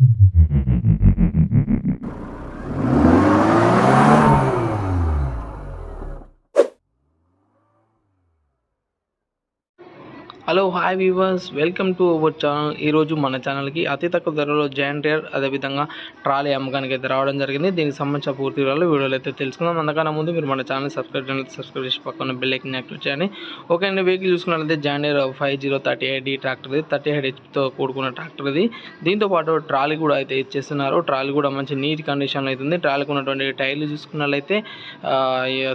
Mm-hmm. Hello hi viewers welcome to our channel ఈరోజు మన ఛానల్కి అతి తక్కువ ధరలో జాయింట్ రేర్ అదేవిధంగా ట్రాలీ అమ్మకానికి అయితే రావడం జరిగింది. దీనికి సంబంధించిన పూర్తి వివరాలు వీడియోలు అయితే తెలుసుకుందాం. అందుకన్నా ముందు మీరు మన ఛానల్ సబ్స్క్రైబ్ చేయండి. సబ్స్క్రైబ్ చేసి పక్కన బెల్ ఐకన్ యాక్టివ్ చేయండి. ఓకే అండి వెహికల్ చూసుకున్నట్లయితే joint rear five zero thirty eight tractor ఇది. థర్టీ ఎయిట్ హెచ్తో కూడుకున్న ట్రాక్టర్ ఇది. దీంతో పాటు ట్రాలీ కూడా అయితే ఇచ్చేస్తున్నారు. ట్రాలీ కూడా మంచి నీట్ కండిషన్లో అయితే ఉంది ట్రాలీకి ఉన్నటువంటి టైర్లు చూసుకున్నట్లయితే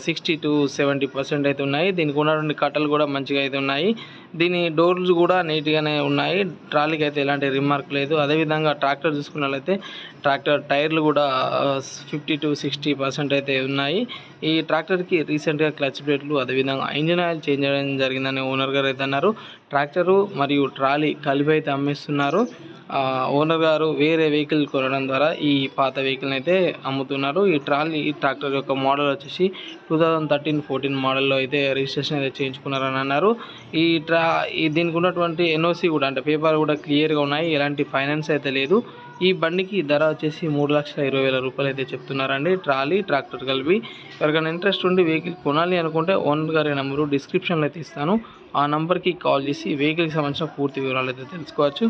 సిక్స్టీ టు సెవెంటీ పర్సెంట్ అయితే ఉన్నాయి. దీనికి ఉన్నటువంటి కట్టలు కూడా మంచిగా అయితే ఉన్నాయి. దీని డోర్స్ కూడా నీట్గానే ఉన్నాయి. ట్రాలీకి అయితే ఎలాంటి రిమార్క్ లేదు. అదేవిధంగా ట్రాక్టర్ చూసుకున్నట్లయితే ట్రాక్టర్ టైర్లు కూడా ఫిఫ్టీ టు సిక్స్టీ పర్సెంట్ అయితే ఉన్నాయి. ఈ ట్రాక్టర్కి రీసెంట్గా క్లచ్ ప్లేట్లు అదేవిధంగా ఇంజిన్ ఆయిల్ చేంజ్ చేయడం జరిగిందని ఓనర్ గారు అయితే అన్నారు. ట్రాక్టరు మరియు ట్రాలీ కలిపి అయితే అమ్మేస్తున్నారు. ఓనర్ గారు వేరే వెహికల్ కొనడం ద్వారా ఈ పాత వెహికల్ని అయితే అమ్ముతున్నారు. ఈ ట్రాలీ ఈ ట్రాక్టర్ యొక్క మోడల్ వచ్చేసి టూ థౌజండ్ థర్టీన్ ఫోర్టీన్ మోడల్లో అయితే రిజిస్ట్రేషన్ అయితే చేయించుకున్నారని అన్నారు. ఈ ట్రా ఈ దీనికి ఉన్నటువంటి ఎన్ఓసి కూడా అంటే పేపర్ కూడా క్లియర్గా ఉన్నాయి. ఎలాంటి ఫైనాన్స్ అయితే లేదు. ఈ బండికి ధర వచ్చేసి మూడు లక్షల ఇరవై వేల రూపాయలు అయితే చెప్తున్నారండి. ట్రాలీ ట్రాక్టర్ కలిపి ఎవరికైనా ఇంట్రెస్ట్ ఉండి వెహికల్ కొనాలి అనుకుంటే ఓనర్ గారి నెంబరు డిస్క్రిప్షన్లో అయితే ఇస్తాను. ఆ నెంబర్కి కాల్ చేసి వెహికల్కి సంబంధించిన పూర్తి వివరాలు అయితే తెలుసుకోవచ్చు.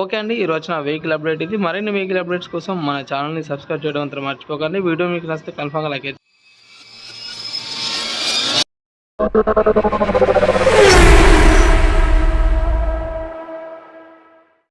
ఓకే అండి ఈ రోజున వెహికల్ అప్డేట్ ఇది. మరిన్ని వెహికల్ అప్డేట్స్ కోసం మన ఛానల్ని సబ్స్క్రైబ్ చేయడం అంతా మర్చిపోకండి. వీడియో మీకు నచ్చితే కన్ఫామ్గా లైక్ అయితే